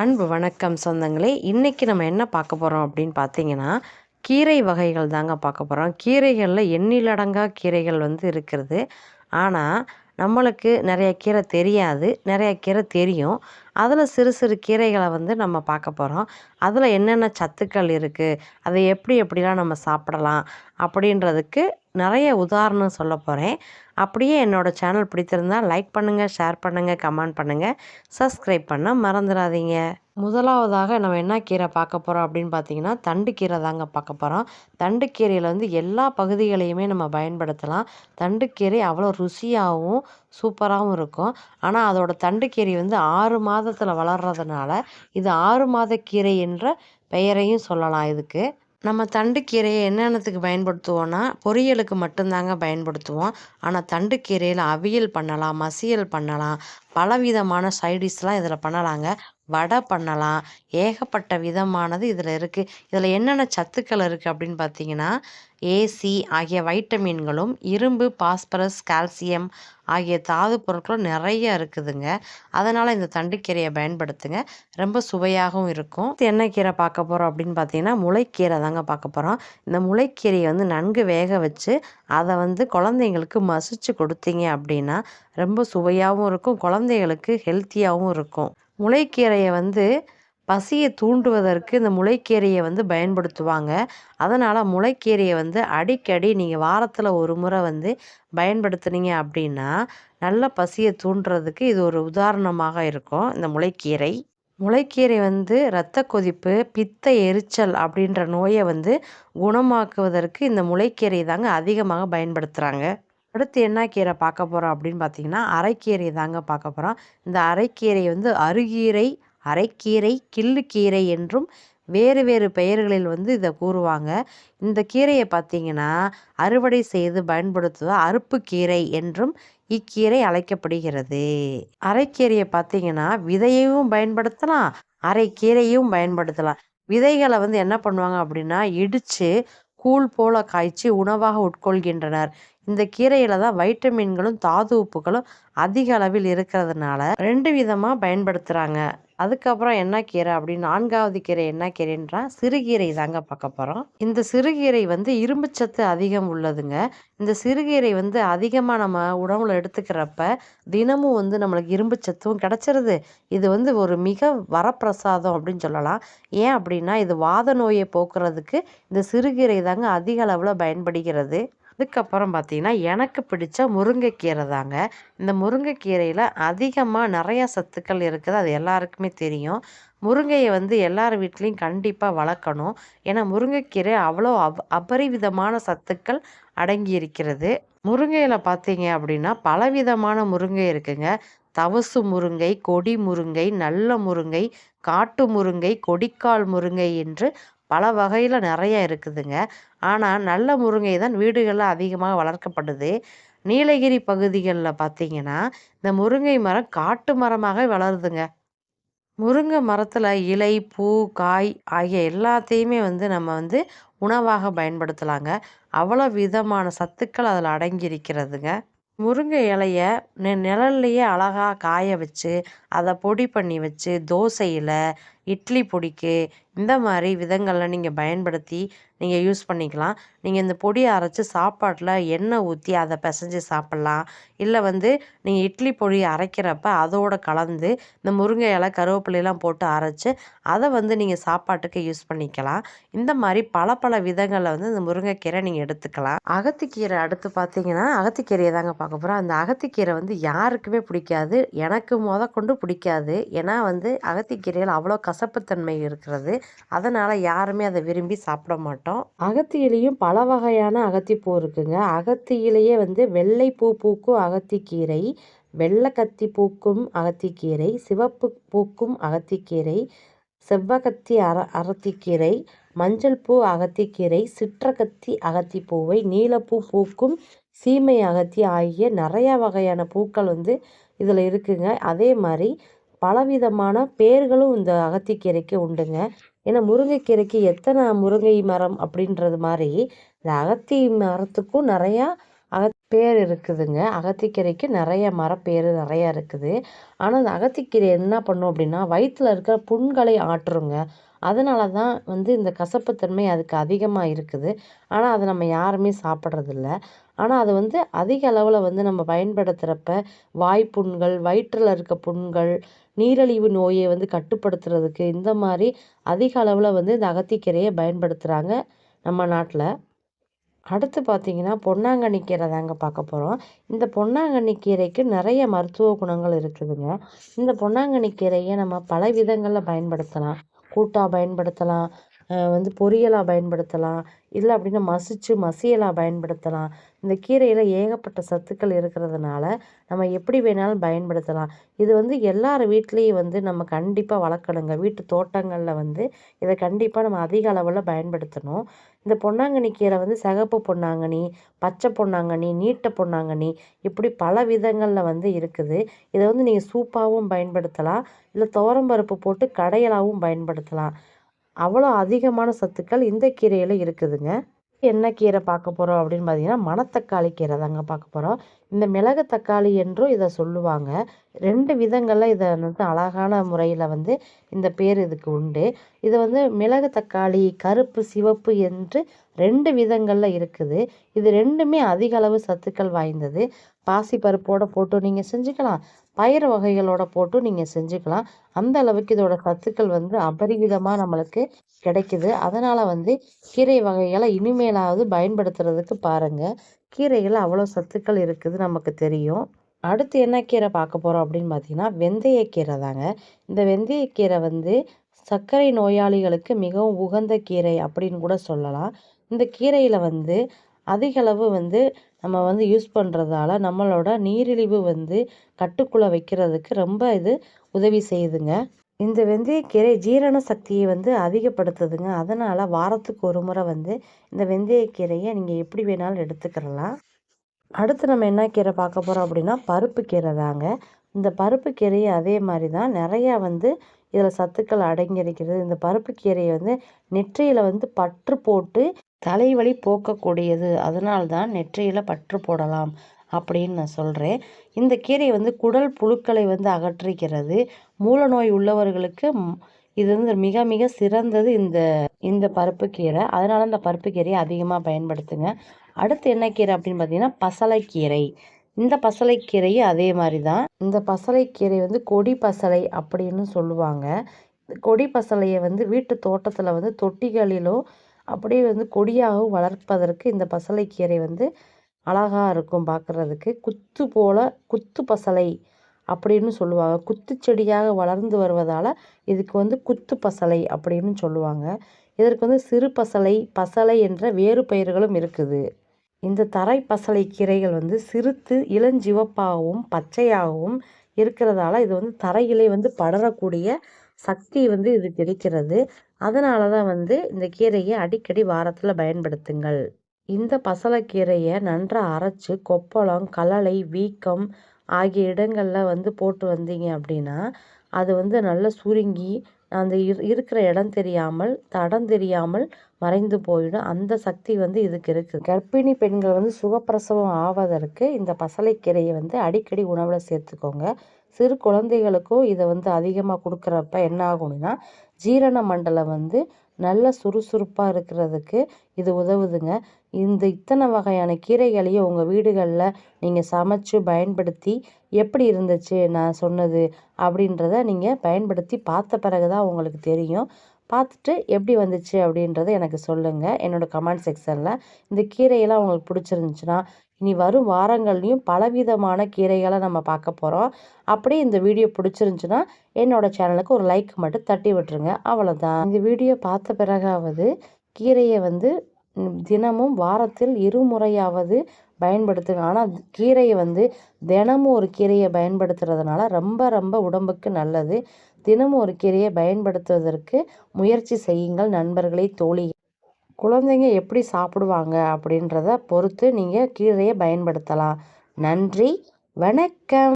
அன்பு வணக்கம் சொந்தங்களே. இன்றைக்கி நம்ம என்ன பார்க்க போகிறோம் அப்படின்னு பார்த்தீங்கன்னா கீரை வகைகள் தாங்க பார்க்க போகிறோம் கீரைகளில் எண்ணிலடங்கா கீரைகள் வந்து இருக்கிறது. ஆனால் நம்மளுக்கு நிறைய கீரை தெரியாது. நிறைய கீரை தெரியும். அதில் சிறு சிறு கீரைகளை வந்து நம்ம பார்க்க போகிறோம் அதில் என்னென்ன சத்துக்கள் இருக்குது அதை எப்படி எப்படிலாம் நம்ம சாப்பிடலாம்? அப்படின்றதுக்கு நிறைய உதாரணம் சொல்ல போகிறேன் அப்படியே என்னோடய சேனல் பிடித்திருந்தால் லைக் பண்ணுங்கள் ஷேர் பண்ணுங்கள் கமெண்ட் பண்ணுங்கள் சப்ஸ்கிரைப் பண்ண மறந்துடாதீங்க முதலாவதாக நம்ம என்ன கீரை பார்க்க போகிறோம் அப்படின்னு பார்த்தீங்கன்னா தண்டு கீரை தாங்க பார்க்க போகிறோம் தண்டு கீரையில் வந்து எல்லா பகுதிகளையுமே நம்ம பயன்படுத்தலாம். தண்டு கீரை அவ்வளோ ருசியாகவும் சூப்பராகவும் இருக்கும். ஆனால் அதோட தண்டு கீரை வந்து ஆறு மாதத்தில் வளர்கிறதுனால இது ஆறு மாத கீரை என்ற பெயரையும் சொல்லலாம் இதுக்கு. நம்ம தண்டுக்கீரையை என்னென்னத்துக்கு பயன்படுத்துவோன்னா பொரியலுக்கு மட்டும்தாங்க பயன்படுத்துவோம். ஆனால் தண்டுக்கீரையில் அவியல் பண்ணலாம் மசியல் பண்ணலாம் பலவிதமான சைடிஷ்லாம் இதில் பண்ணலாங்க. வடை பண்ணலாம். ஏகப்பட்ட விதமானது இதில் இருக்குது இதில் என்னென்ன சத்துக்கள் இருக்குது அப்படின்னு பார்த்தீங்கன்னா ஏசி ஆகிய வைட்டமின்களும் இரும்பு பாஸ்பரஸ் கால்சியம் ஆகிய தாது பொருட்களும் நிறைய இருக்குதுங்க. அதனால் இந்த தண்டுக்கீரையை பயன்படுத்துங்க. ரொம்ப சுவையாகவும் இருக்கும். என்ன கீரை பார்க்க போகிறோம் அப்படின்னு பார்த்தீங்கன்னா முளைக்கீரை தாங்க பார்க்க போகிறோம் இந்த முளைக்கீரையை வந்து நன்கு வேக வச்சு அதை வந்து குழந்தைங்களுக்கு மசிச்சு கொடுத்தீங்க அப்படின்னா ரொம்ப சுவையாகவும் இருக்கும். குழந்தைகளுக்கு ஹெல்த்தியாகவும் இருக்கும். முளைக்கீரையை வந்து பசியை தூண்டுவதற்கு இந்த முளைக்கீரையை வந்து பயன்படுத்துவாங்க. அதனால் முளைக்கீரையை வந்து அடிக்கடி நீங்கள் வாரத்தில் ஒரு முறை வந்து பயன்படுத்துனீங்க அப்படின்னா நல்ல பசியை தூண்டுறதுக்கு இது ஒரு உதாரணமாக இருக்கும் இந்த முளைக்கீரை. முளைக்கீரை வந்து இரத்த கொதிப்பு பித்த எரிச்சல் அப்படின்ற நோயை வந்து குணமாக்குவதற்கு இந்த முளைக்கீரை தாங்க அதிகமாக பயன்படுத்துகிறாங்க அடுத்து என்ன கீரை பார்க்க போகிறோம் அப்படின்னு பார்த்தீங்கன்னா அரைக்கீரை தாங்க பார்க்க போகிறோம் இந்த அரைக்கீரை வந்து அருகீரை அரைக்கீரை கிள்ளுக்கீரை என்றும் வேறு வேறு பெயர்களில் வந்து இதை கூறுவாங்க. இந்த கீரையை பார்த்தீங்கன்னா அறுவடை செய்து பயன்படுத்துவ அறுப்பு கீரை என்றும் இக்கீரை அழைக்கப்படுகிறது. அரைக்கீரையை பார்த்தீங்கன்னா விதையையும் பயன்படுத்தலாம் அரைக்கீரையும் பயன்படுத்தலாம். விதைகளை வந்து என்ன பண்ணுவாங்க அப்படின்னா இடித்து கூழ் போல காய்ச்சி உணவாக உட்கொள்கின்றனர். இந்த கீரையில தான் வைட்டமின்களும் தாது உப்புகளும் அதிக அளவில் இருக்கிறதுனால ரெண்டு விதமாக பயன்படுத்துகிறாங்க அதுக்கப்புறம் என்ன கீரை அப்படின்னு நான்காவது கீரை என்ன கீரைன்றா? சிறுகீரை தாங்க பார்க்க போகிறோம் இந்த சிறுகீரை வந்து இரும்புச்சத்து அதிகம் உள்ளதுங்க. இந்த சிறுகீரை வந்து அதிகமாக நம்ம உணவில் எடுத்துக்கிறப்ப தினமும் வந்து நம்மளுக்கு இரும்புச்சத்தும் கிடச்சிருது. இது வந்து ஒரு மிக வரப்பிரசாதம் அப்படின்னு சொல்லலாம். ஏன் அப்படின்னா இது வாத நோயை போக்குறதுக்கு இந்த சிறுகீரை தாங்க அதிக அளவில் பயன்படுகிறது. அதுக்கப்புறம் பார்த்திங்கன்னா எனக்கு பிடிச்ச முருங்கைக்கீரை தாங்க. இந்த முருங்கைக்கீரையில் அதிகமாக நிறையா சத்துக்கள் இருக்குது. அது எல்லாருக்குமே தெரியும். முருங்கையை வந்து எல்லார் வீட்லேயும் கண்டிப்பாக வளர்க்கணும். ஏன்னா முருங்கைக்கீரை அவ்வளோ அப் அபரிவிதமான சத்துக்கள் அடங்கி இருக்கிறது. முருங்கையில் பார்த்தீங்க அப்படின்னா பலவிதமான முருங்கை இருக்குங்க. தவசு முருங்கை கொடி முருங்கை நல்ல முருங்கை காட்டு முருங்கை கொடிக்கால் முருங்கை என்று பல வகையில் நிறைய இருக்குதுங்க. ஆனால் நல்ல முருங்கை தான் வீடுகளில் அதிகமாக வளர்க்கப்படுது. நீலகிரி பகுதிகளில் பார்த்தீங்கன்னா இந்த முருங்கை மரம் காட்டு மரமாக வளருதுங்க. முருங்கை மரத்தில் இலை பூ காய் ஆகிய எல்லாத்தையுமே வந்து நம்ம வந்து உணவாக பயன்படுத்தலாங்க. அவ்வளோ விதமான சத்துக்கள் அதில் அடங்கி இருக்கிறதுங்க முருங்கை இலைய நெ நிழல்லையே அழகாக காய வச்சு அதை பொடி பண்ணி வச்சு தோசையில் இட்லி பொடிக்கு இந்த மாதிரி விதங்கள்லாம் நீங்கள் பயன்படுத்தி நீங்கள் யூஸ் பண்ணிக்கலாம். நீங்கள் இந்த பொடியை அரைச்சி சாப்பாட்டில் எண்ணெய் ஊற்றி அதை பிசைஞ்சு சாப்பிட்லாம். இல்லை வந்து நீங்கள் இட்லி பொடி அரைக்கிறப்ப அதோடு கலந்து இந்த முருங்கை இலை கருவேப்பிலையெல்லாம் போட்டு அரைச்சி அதை வந்து நீங்கள் சாப்பாட்டுக்கு யூஸ் பண்ணிக்கலாம். இந்த மாதிரி பல பல விதங்களில் வந்து இந்த முருங்கைக்கீரை நீங்கள் எடுத்துக்கலாம். அகத்திக்கீரை அடுத்து பார்த்தீங்கன்னா அகத்திக்கீரையை தாங்க பார்க்க போகிறோம் அந்த அகத்திக்கீரை வந்து யாருக்குமே பிடிக்காது. எனக்கு முத கொண்டு பிடிக்காது. ஏன்னா வந்து அகத்திக்கீரையில் அவ்வளோ கசப்புத்தன்மை இருக்கிறது. அதனால் யாருமே அதை விரும்பி சாப்பிட மாட்டோம். அகத்தியிலையும் பல வகையான அகத்திப்பூ இருக்குங்க. அகத்தியிலேயே வந்து வெள்ளைப்பூ பூக்கும் அகத்திக்கீரை வெள்ளக்கத்தி பூக்கும் அகத்திக்கீரை சிவப்பு பூக்கும் அகத்திக்கீரை செவ்வகத்தி அர அகத்திக்கீரை மஞ்சள் பூ அகத்திக்கீரை சிற்றகத்தி அகத்திப்பூவை நீலப்பூ பூக்கும் சீமை அகத்தி ஆகிய நிறையா வகையான பூக்கள் வந்து இதில் இருக்குங்க. அதே மாதிரி பலவிதமான பேர்களும் இந்த அகத்திக்கீரைக்கு உண்டுங்க. ஏன்னா முருங்கைக்கீரைக்கு எத்தனை முருங்கை மரம் அப்படின்றது மாதிரி இந்த அகத்தி மரத்துக்கும் நிறையா அகத் பேர் இருக்குதுங்க. அகத்திக்கீரைக்கு நிறைய மரப்பேர் நிறையா இருக்குது. ஆனால் அந்த அகத்திக்கீரை என்ன பண்ணும் அப்படின்னா வயிற்றில் இருக்கிற புண்களை ஆற்றுங்க. அதனால தான் வந்து இந்த கசப்புத்தன்மை அதுக்கு அதிகமாக இருக்குது. ஆனால் அதை நம்ம யாருமே சாப்பிட்றதில்ல. ஆனால் அது வந்து அதிக அளவில் வந்து நம்ம பயன்படுத்துகிறப்ப வாய்ப்புண்கள் வயிற்றில் இருக்க புண்கள் நீரழிவு நோயை வந்து கட்டுப்படுத்துறதுக்கு இந்த மாதிரி அதிக அளவில் வந்து இந்த அகத்திக்கீரையை பயன்படுத்துகிறாங்க நம்ம நாட்டில். அடுத்து பார்த்தீங்கன்னா பொன்னாங்கண்ணி கீரை தாங்க பார்க்க போகிறோம் இந்த பொன்னாங்கண்ணி கீரைக்கு நிறைய மருத்துவ குணங்கள் இருக்குதுங்க. இந்த பொன்னாங்கண்ணி கீரையை நம்ம பல விதங்களில் பயன்படுத்தலாம். கூட்டாக பயன்படுத்தலாம். வந்து பொரியலாக பயன்படுத்தலாம். இல்லை அப்படின்னா மசிச்சு மசியலாக பயன்படுத்தலாம். இந்த கீரையில் ஏகப்பட்ட சத்துக்கள் இருக்கிறதுனால நம்ம எப்படி வேணாலும் பயன்படுத்தலாம். இது வந்து எல்லார் வீட்லேயும் வந்து நம்ம கண்டிப்பாக வளர்க்கணுங்க. வீட்டு தோட்டங்களில் வந்து இதை கண்டிப்பாக நம்ம அதிக அளவில் பயன்படுத்தணும். இந்த பொன்னாங்கண்ணி கீரை வந்து சிகப்பு பொன்னாங்கண்ணி பச்சை பொன்னாங்கண்ணி நீட்ட பொன்னாங்கண்ணி இப்படி பல விதங்களில் வந்து இருக்குது. இதை வந்து நீங்கள் சூப்பாகவும் பயன்படுத்தலாம். இல்லை துவரம்பருப்பு போட்டு கடையலாகவும் பயன்படுத்தலாம். அவ்வளோ அதிகமான சத்துக்கள் இந்த கீரையில் இருக்குதுங்க. என்ன கீரை பார்க்க போகிறோம் அப்படின்னு பார்த்தீங்கன்னா மணத்தக்காளி கீரை தாங்க பார்க்க போகிறோம் இந்த மிளகு தக்காளி என்றும் இதை சொல்லுவாங்க. ரெண்டு விதங்களில் இதை வந்து அழகான முறையில் வந்து இந்த பேர் இதுக்கு உண்டு. இது வந்து மிளகு தக்காளி கருப்பு சிவப்பு என்று ரெண்டு விதங்களில் இருக்குது. இது ரெண்டுமே அதிக அளவு சத்துக்கள் வாய்ந்தது. பாசி பருப்போட போட்டு நீங்கள் செஞ்சுக்கலாம். பயிர் வகைகளோட போட்டு நீங்கள் செஞ்சுக்கலாம். அந்த அளவுக்கு இதோட சத்துக்கள் வந்து அபரிவிதமாக நம்மளுக்கு கிடைக்குது. அதனால் வந்து கீரை வகைகளை இனிமேலாவது பயன்படுத்துறதுக்கு பாருங்கள் கீரைகள் அவ்வளோ சத்துக்கள் இருக்குது நமக்கு தெரியும். அடுத்து என்ன கீரை பார்க்க போகிறோம் அப்படின்னு பார்த்தீங்கன்னா வெந்தயக்கீரை தாங்க. இந்த வெந்தயக்கீரை வந்து சர்க்கரை நோயாளிகளுக்கு மிகவும் உகந்த கீரை அப்படின்னு கூட சொல்லலாம். இந்த கீரையில் வந்து அதிகளவு வந்து நம்ம வந்து யூஸ் பண்ணுறதால நம்மளோட நீரிழிவு வந்து கட்டுக்குள்ளே வைக்கிறதுக்கு ரொம்ப இது உதவி செய்யுதுங்க. இந்த வெந்தயக்கீரை ஜீரண சக்தியை வந்து அதிகப்படுத்துதுங்க. அதனால் வாரத்துக்கு ஒரு முறை வந்து இந்த வெந்தயக்கீரையை நீங்கள் எப்படி வேணாலும் எடுத்துக்கிறலாம் அடுத்து நம்ம என்ன கீரை பார்க்க போகிறோம் அப்படின்னா பருப்பு கீரை தாங்க. இந்த பருப்பு கீரையை அதே மாதிரி தான் நிறையா வந்து இதில் சத்துக்கள் அடங்கியிருக்கிறது. இந்த பருப்பு கீரையை வந்து நெற்றியில் வந்து பற்று போட்டு தலைவலி போக்கக்கூடியது. அதனால்தான் நெற்றியில் பற்று போடலாம். அப்படின்னு நான் சொல்கிறேன் இந்த கீரை வந்து குடல் புழுக்களை வந்து அகற்றிக்கிறது மூல நோய் உள்ளவர்களுக்கு இது வந்து மிக மிக சிறந்தது இந்த இந்த பருப்பு கீரை. அதனால் இந்த பருப்பு கீரையை அதிகமாக பயன்படுத்துங்க. அடுத்து என்ன கீரை அப்படின்னு பார்த்தீங்கன்னா பசலைக்கீரை. இந்த பசலைக்கீரையும் அதே மாதிரி தான் இந்த பசலைக்கீரை வந்து கொடி பசலை அப்படின்னு சொல்லுவாங்க. கொடி பசலையை வந்து வீட்டு தோட்டத்தில் வந்து தொட்டிகளிலோ அப்படியே வந்து கொடியாகவும் வளர்ப்பதற்கு இந்த பசலைக்கீரை வந்து அழகாக இருக்கும் பார்க்குறதுக்கு குத்து போல் குத்து பசலை அப்படின்னு சொல்லுவாங்க. குத்து செடியாக வளர்ந்து வருவதால் இதுக்கு வந்து குத்து பசலை அப்படின்னு சொல்லுவாங்க. இதற்கு வந்து சிறு பசலை பசலை என்ற வேறு பெயர்களும் இருக்குது. இந்த தரை பசலை கீரைகள் வந்து சிறுத்து இளஞ்சிவப்பாகவும் பச்சையாகவும் இருக்கிறதால இது வந்து தரையிலே வந்து படரக்கூடிய சக்தி வந்து இது கிடைக்கிறது. அதனால தான் வந்து இந்த கீரையை அடிக்கடி வாரத்தில் பயன்படுத்துங்கள். இந்த பசலைக்கீரையை நன்றாக அரைச்சி கொப்பளம் கலலை வீக்கம் ஆகிய இடங்களில் வந்து போட்டு வந்தீங்க அப்படின்னா அது வந்து நல்லா சுருங்கி அந்த இருக்கிற இடம் தெரியாமல் தடம் தெரியாமல் மறைந்து போயிடும். அந்த சக்தி வந்து இதுக்கு இருக்குது கர்ப்பிணி பெண்கள் வந்து சுகப்பிரசவம் ஆவதற்கு இந்த பசலைக்கீரையை வந்து அடிக்கடி உணவில் சேர்த்துக்கோங்க. சிறு குழந்தைகளுக்கும் இதை வந்து அதிகமாக கொடுக்குறப்ப என்ன ஆகும்னா ஜீரண மண்டலம் வந்து நல்ல சுறுசுறுப்பாக இருக்கிறதுக்கு இது உதவுதுங்க. இந்த இத்தனை வகையான கீரைகளையும் உங்கள் வீடுகளில் நீங்கள் சமைச்சு பயன்படுத்தி எப்படி இருந்துச்சு நான் சொன்னது அப்படின்றத நீங்கள் பயன்படுத்தி பார்த்த பிறகு தான் உங்களுக்கு தெரியும். பார்த்துட்டு எப்படி வந்துச்சு அப்படின்றத எனக்கு சொல்லுங்கள் என்னோடய கமெண்ட் செக்ஷனில் இந்த கீரையெல்லாம் உங்களுக்கு பிடிச்சிருந்துச்சுன்னா இனி வரும் வாரங்கள்லையும் பலவிதமான கீரைகளை நம்ம பார்க்க போகிறோம் அப்படியே இந்த வீடியோ பிடிச்சிருந்துச்சுன்னா என்னோடய சேனலுக்கு ஒரு லைக் மட்டும் தட்டி விட்டுருங்க. அவ்வளோதான் இந்த வீடியோ பார்த்த பிறகாவது கீரையை வந்து தினமும் வாரத்தில் இருமுறையாவது பயன்படுத்துங்க. ஆனால் கீரையை வந்து தினமும் ஒரு கீரையை பயன்படுத்துறதுனால ரொம்ப ரொம்ப உடம்புக்கு நல்லது. தினமும் ஒரு கீரையை பயன்படுத்துவதற்கு முயற்சி செய்யுங்கள் நண்பர்களே தோழி. குழந்தைங்க எப்படி சாப்பிடுவாங்க அப்படின்றத பொறுத்து நீங்கள் கீரையை பயன்படுத்தலாம். நன்றி வணக்கம்.